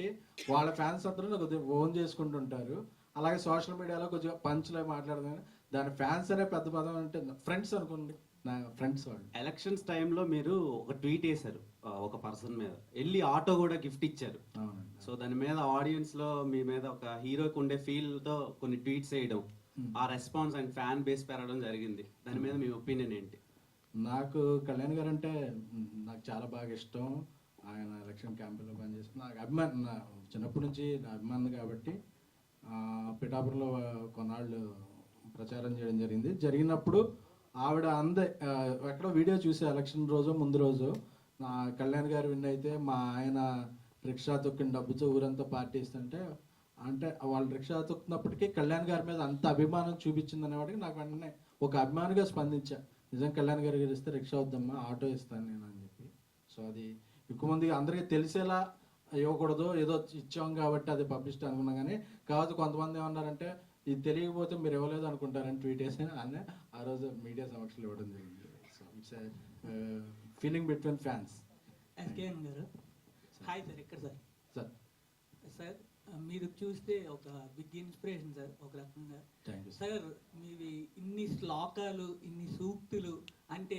కాబట్టి వాళ్ళ ఫ్యాన్స్ అందరూ కొద్దిగా ఓన్ చేసుకుంటుంటారు. అలాగే సోషల్ మీడియాలో కొద్దిగా పంచ్లో మాట్లాడదాం. దాని ఫ్యాన్స్ అనే పెద్ద పదం అంటే ఫ్రెండ్స్ అనుకోండి. నా ఫ్రెండ్స్ వాళ్ళు. ఎలక్షన్స్ టైంలో మీరు ఒక ట్వీట్ వేశారు. ఒక పర్సన్ మీద. వెళ్ళి ఆటో కూడా గిఫ్ట్ ఇచ్చారు. సో దాని మీద ఆడియన్స్లో మీ మీద ఒక హీరోకి ఉండే ఫీల్తో కొన్ని ట్వీట్స్ వేయడం. ఆ రెస్పాన్స్ అండ్ ఫ్యాన్ బేస్ పెరగడం జరిగింది. దాని మీద మీ ఒపీనియన్ ఏంటి? నాకు కళ్యాణ్ గారు అంటే నాకు చాలా బాగా ఇష్టం. ఆయన ఎలక్షన్ క్యాంపెయిన్లో పనిచేసి నాకు అభిమాన్ నా చిన్నప్పటి నుంచి నా అభిమానం కాబట్టి పిఠాపురంలో కొన్నాళ్ళు ప్రచారం చేయడం జరిగింది. జరిగినప్పుడు ఆవిడ అందే ఎక్కడో వీడియో చూసే ఎలక్షన్ రోజు ముందు రోజు నా కళ్యాణ్ గారు విన్ అయితే మా ఆయన రిక్షా తొక్కిన డబ్బుతో ఊరంతా పార్టీ ఇస్తుంటే అంటే వాళ్ళు రిక్షా తొక్కినప్పటికీ కళ్యాణ్ గారి మీద అంత అభిమానం చూపించింది అనేవాడికి నాకు వెంటనే ఒక అభిమానిగా స్పందించా. నిజం కళ్యాణ్ గారి గారు ఇస్తే రిక్షా వద్దమ్మా ఆటో ఇస్తాను నేను అని చెప్పి. సో అది ఎక్కువ మందికి అందరికీ తెలిసేలా ఇవ్వకూడదు. ఏదో ఇచ్చాం కాబట్టి అది పబ్లిసిటీ అనుకున్నాం కానీ కాదు కొంతమంది ఏమన్నారంటే ఇది తెలియకపోతే మీరు ఇవ్వలేదు అనుకుంటారని ట్వీట్ వేసి అనే ఆ రోజు మీడియా సమక్షంలో ఇవ్వడం జరిగింది. So it's feeling between fans SKN గారు. హాయ్ సార్ ఎక్కడ సార్? సార్ సార్ మీరు చూస్తే ఒక బిగ్ ఇన్స్పిరేషన్ సార్ ఒక రకంగా. సార్ మీవి ఇన్ని శ్లోకాలు ఇన్ని సూక్తులు అంటే